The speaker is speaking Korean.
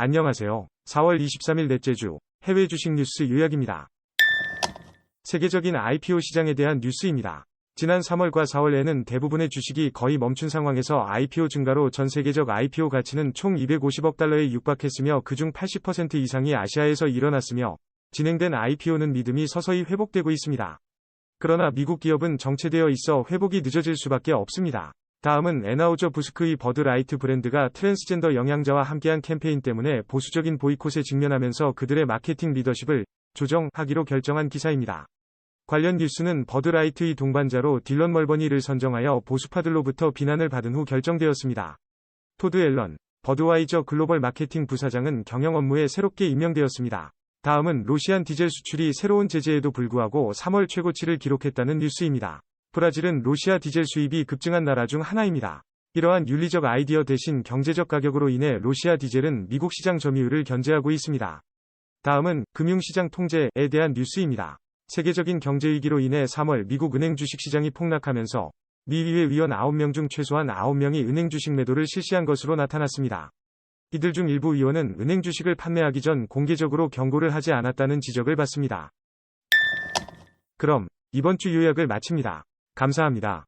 안녕하세요. 4월 23일 넷째 주 해외 주식 뉴스 요약입니다. 세계적인 IPO 시장에 대한 뉴스입니다. 지난 3월과 4월에는 대부분의 주식이 거의 멈춘 상황에서 IPO 증가로 전 세계적 IPO 가치는 총 250억 달러에 육박했으며 그중 80% 이상이 아시아에서 일어났으며 진행된 IPO는 믿음이 서서히 회복되고 있습니다. 그러나 미국 기업은 정체되어 있어 회복이 늦어질 수밖에 없습니다. 다음은 에나우저 부스크의 버드 라이트 브랜드가 트랜스젠더 영향자와 함께한 캠페인 때문에 보수적인 보이콧에 직면하면서 그들의 마케팅 리더십을 조정하기로 결정한 기사입니다. 관련 뉴스는 버드 라이트의 동반자로 딜런 멀버니를 선정하여 보수파들로부터 비난을 받은 후 결정되었습니다. 토드 앨런, 버드와이저 글로벌 마케팅 부사장은 경영 업무에 새롭게 임명되었습니다. 다음은 로시안 디젤 수출이 새로운 제재에도 불구하고 3월 최고치를 기록했다는 뉴스입니다. 브라질은 로시아 디젤 수입이 급증한 나라 중 하나입니다. 이러한 윤리적 아이디어 대신 경제적 가격으로 인해 로시아 디젤은 미국 시장 점유율을 견제하고 있습니다. 다음은 금융시장 통제에 대한 뉴스입니다. 세계적인 경제위기로 인해 3월 미국 은행 주식시장이 폭락하면서 미 의회 위원 9명 중 최소한 9명이 은행 주식 매도를 실시한 것으로 나타났습니다. 이들 중 일부 의원은 은행 주식을 판매하기 전 공개적으로 경고를 하지 않았다는 지적을 받습니다. 그럼 이번 주 요약을 마칩니다. 감사합니다.